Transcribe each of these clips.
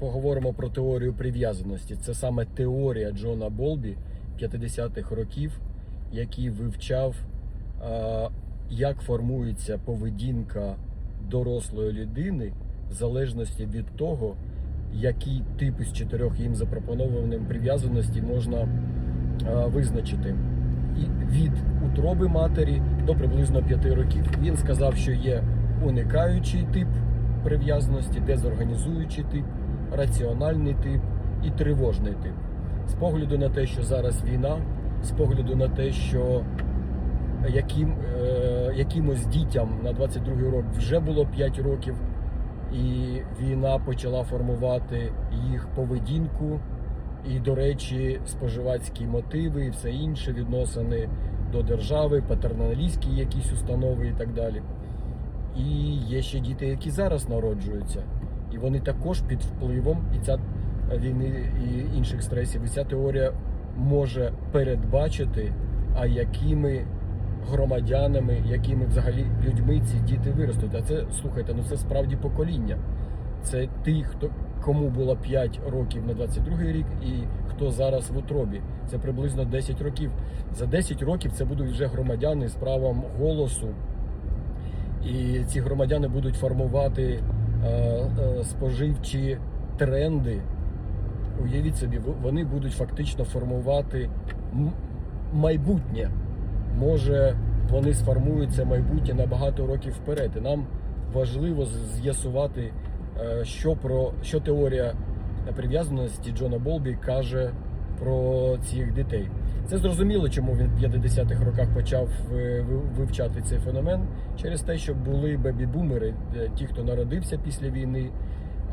поговоримо про теорію прив'язаності. Це саме теорія Джона Болбі 50-х років, який вивчав, як формується поведінка дорослої людини в залежності від того, який тип із чотирьох їм запропонованим прив'язаності можна визначити. І від утроби матері до приблизно 5 років. Він сказав, що є уникаючий тип прив'язаності, дезорганізуючий тип, раціональний тип і тривожний тип. З погляду на те, що зараз війна, з погляду на те, що яким, е, якимось дітям на 22-й рік вже було 5 років, і війна почала формувати їх поведінку, і, до речі, споживацькі мотиви і все інше, відносини до держави, патерналістські якісь установи і так далі. І є ще діти, які зараз народжуються, і вони також під впливом і ця війни і інших стресів. І ця теорія може передбачити, а якими громадянами, якими взагалі людьми ці діти виростуть. А це слухайте, ну це справді покоління. Це ті, хто кому було 5 років на 22-й рік, і хто зараз в утробі. Це приблизно 10 років. За 10 років це будуть вже громадяни з правом голосу. І ці громадяни будуть формувати е, споживчі тренди. Уявіть собі, вони будуть фактично формувати майбутнє. Може, вони сформуються майбутнє на багато років вперед. І нам важливо з'ясувати, е, що про що теорія прив'язаності Джона Болбі каже про цих дітей. Це зрозуміло, чому він в 50-х роках почав е, вивчати цей феномен через те, що були бебі-бумери, е, ті, хто народився після війни,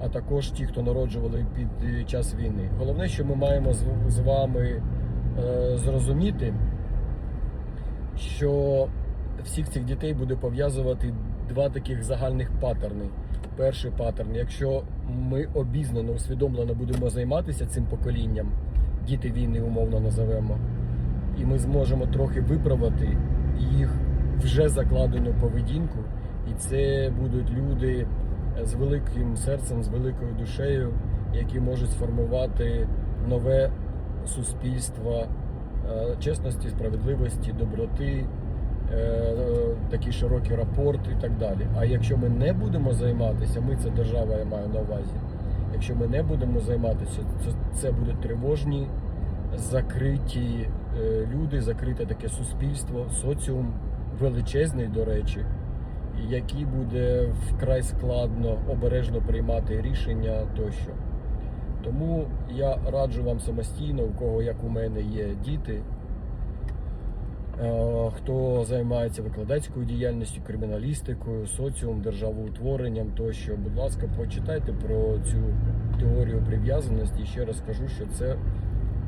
а також ті, хто народжували під е, час війни. Головне, що ми маємо з, вами зрозуміти, що всіх цих дітей буде пов'язувати два таких загальних паттерни. Перший паттерн, якщо ми обізнано, усвідомлено будемо займатися цим поколінням, діти війни умовно називемо, і ми зможемо трохи виправити їх вже закладену поведінку, і це будуть люди з великим серцем, з великою душею, які можуть сформувати нове суспільство е, чесності, справедливості, доброти, е, е, такий широкий рапорт і так далі. А якщо ми не будемо займатися, ми це держава, я маю на увазі. Якщо ми не будемо займатися, це, це будуть тривожні, закриті е, люди, закрите таке суспільство, соціум величезний, до речі, який буде вкрай складно обережно приймати рішення тощо. Тому я раджу вам самостійно, у кого як у мене є діти, хто займається викладацькою діяльністю, криміналістикою, соціум, державоутворенням тощо, будь ласка, почитайте про цю теорію прив'язаності. І ще раз кажу, що це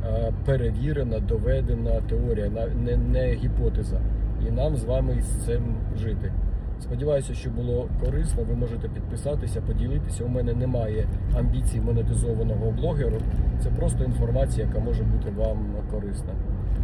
е, перевірена, доведена теорія, не, не гіпотеза. І нам з вами з цим жити. Сподіваюся, що було корисно. Ви можете підписатися, поділитися. У мене немає амбіцій монетизованого блогеру. Це просто інформація, яка може бути вам корисна.